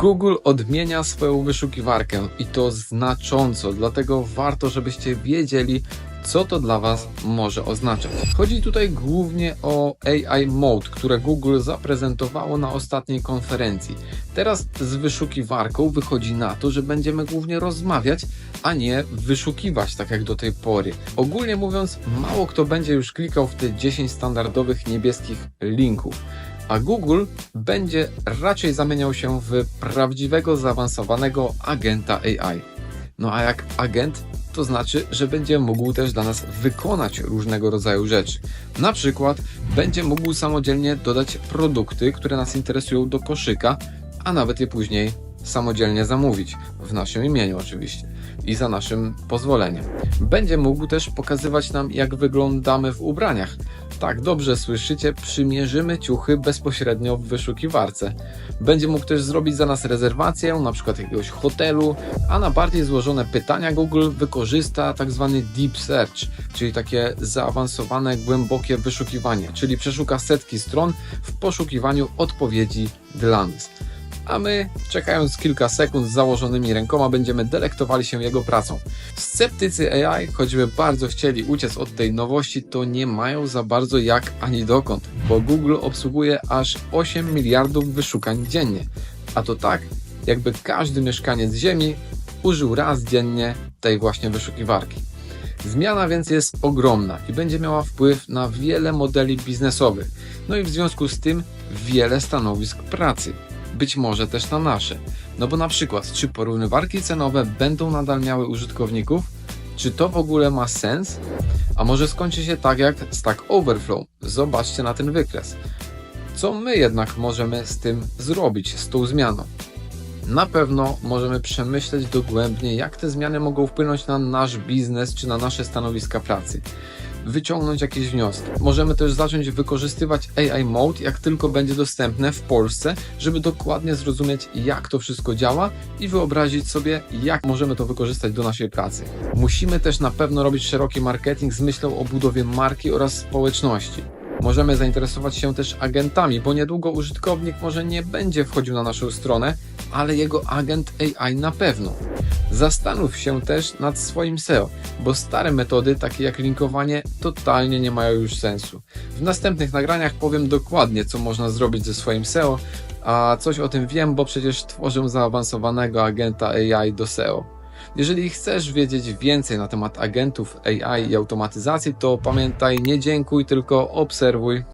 Google odmienia swoją wyszukiwarkę i to znacząco, dlatego warto, żebyście wiedzieli, co to dla Was może oznaczać. Chodzi tutaj głównie o AI Mode, które Google zaprezentowało na ostatniej konferencji. Teraz z wyszukiwarką wychodzi na to, że będziemy głównie rozmawiać, a nie wyszukiwać tak jak do tej pory. Ogólnie mówiąc, mało kto będzie już klikał w te 10 standardowych niebieskich linków a Google będzie raczej zamieniał się w prawdziwego, zaawansowanego agenta AI. No a jak agent, to znaczy, że będzie mógł też dla nas wykonać różnego rodzaju rzeczy. Na przykład będzie mógł samodzielnie dodać produkty, które nas interesują do koszyka, a nawet je później samodzielnie zamówić, w naszym imieniu oczywiście i za naszym pozwoleniem. Będzie mógł też pokazywać nam, jak wyglądamy w ubraniach. Tak, dobrze słyszycie, przymierzymy ciuchy bezpośrednio w wyszukiwarce. Będzie mógł też zrobić za nas rezerwację, na przykład jakiegoś hotelu, a na bardziej złożone pytania Google wykorzysta tak zwany deep search, czyli takie zaawansowane, głębokie wyszukiwanie, czyli przeszuka setki stron w poszukiwaniu odpowiedzi dla nas a my, czekając kilka sekund z założonymi rękoma, będziemy delektowali się jego pracą. Sceptycy AI, choćby bardzo chcieli uciec od tej nowości, to nie mają za bardzo jak ani dokąd, bo Google obsługuje aż 8 miliardów wyszukań dziennie, a to tak, jakby każdy mieszkaniec Ziemi użył raz dziennie tej właśnie wyszukiwarki. Zmiana więc jest ogromna i będzie miała wpływ na wiele modeli biznesowych, no i w związku z tym wiele stanowisk pracy być może też na nasze. No bo na przykład, czy porównywarki cenowe będą nadal miały użytkowników? Czy to w ogóle ma sens? A może skończy się tak jak Stack Overflow? Zobaczcie na ten wykres. Co my jednak możemy z tym zrobić, z tą zmianą? Na pewno możemy przemyśleć dogłębnie, jak te zmiany mogą wpłynąć na nasz biznes czy na nasze stanowiska pracy wyciągnąć jakieś wnioski. Możemy też zacząć wykorzystywać AI Mode, jak tylko będzie dostępne w Polsce, żeby dokładnie zrozumieć, jak to wszystko działa i wyobrazić sobie, jak możemy to wykorzystać do naszej pracy. Musimy też na pewno robić szeroki marketing z myślą o budowie marki oraz społeczności. Możemy zainteresować się też agentami, bo niedługo użytkownik może nie będzie wchodził na naszą stronę, ale jego agent AI na pewno. Zastanów się też nad swoim SEO, bo stare metody, takie jak linkowanie, totalnie nie mają już sensu. W następnych nagraniach powiem dokładnie, co można zrobić ze swoim SEO, a coś o tym wiem, bo przecież tworzę zaawansowanego agenta AI do SEO. Jeżeli chcesz wiedzieć więcej na temat agentów AI i automatyzacji, to pamiętaj, nie dziękuj, tylko obserwuj.